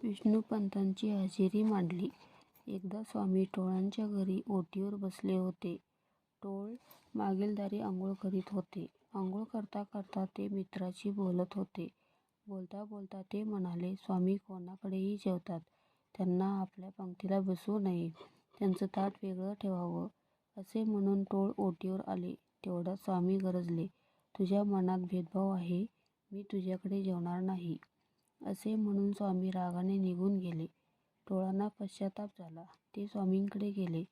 विष्णूपंतांची हजेरी मांडली. एकदा स्वामी टोळांच्या घरी ओटीवर बसले होते. टोळ मागील दारी आंघोळ करीत होते. आंघोळ करता करता ते मित्राशी बोलत होते. बोलता बोलता ते म्हणाले, स्वामी कोणाकडेही जेवतात. त्यांना आपल्या पंक्तीला बसवू नये. त्यांचं ताट वेगळं ठेवावं. असे म्हणून टोळ ओटीवर आले. तेवढ्यात स्वामी गरजले, तुझ्या मनात भेदभाव आहे. मी तुझ्याकडे जेवणार नाही. असे म्हणून स्वामी रागाने निघून गेले. टोळांना पश्चाताप झाला. ते स्वामींकडे गेले.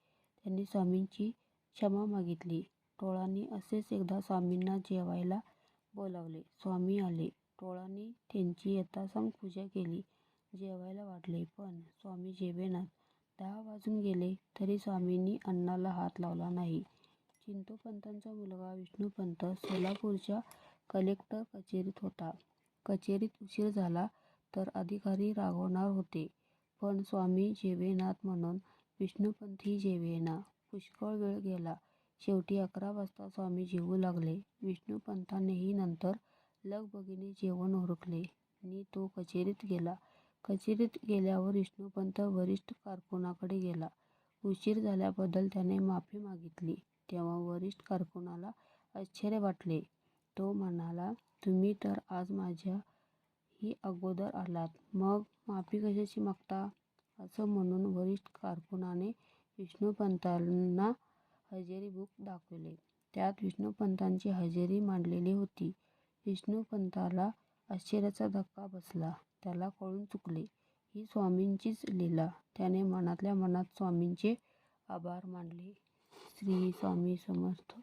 त्यांनी स्वामींची क्षमा मागितली. टोळांनी असेच एकदा स्वामींना जेवायला बोलावले. स्वामी आले. टोळांनी त्यांची यथासांग पूजा केली. जेवायला वाढले. पण स्वामी जेवेनात. दहा वाजून गेले, तरी स्वामींनी अन्नाला हात लावला नाही. चित्तोपंतांचा मुलगा विष्णूपंत सोलापूरच्या कलेक्टर कचेरीत होता. कचेरीत उशीर झाला तर अधिकारी रागवणार होते. पण स्वामी जेवेनात म्हणून विष्णुपंथी जेवेना. पुष्कळ वेळ गेला. शेवटी अकरा वाजता स्वामी जेवू लागले. विष्णुपंथानेही नंतर लगबगीने जेवण उरकले नि तो कचेरीत गेला. कचेरीत गेल्यावर विष्णुपंत वरिष्ठ कारकुनाकडे गेला. उशीर झाल्याबद्दल त्याने माफी मागितली. तेव्हा वरिष्ठ कारकुनाला आश्चर्य वाटले. तो म्हणाला, तुम्ही तर आज माझ्या ही अगोदर आलात, मग माफी कशाची मागता? असं म्हणून वरिष्ठ कारकुनाने विष्णूपंतांना हजेरी बुक दाखवले. त्यात विष्णूपंतांची हजेरी मांडलेली होती. विष्णूपंताला आश्चर्याचा धक्का बसला. त्याला कळून चुकले, ही स्वामींचीच लीला. त्याने मनातल्या मनात स्वामींचे आभार मानले. श्री स्वामी समर्थ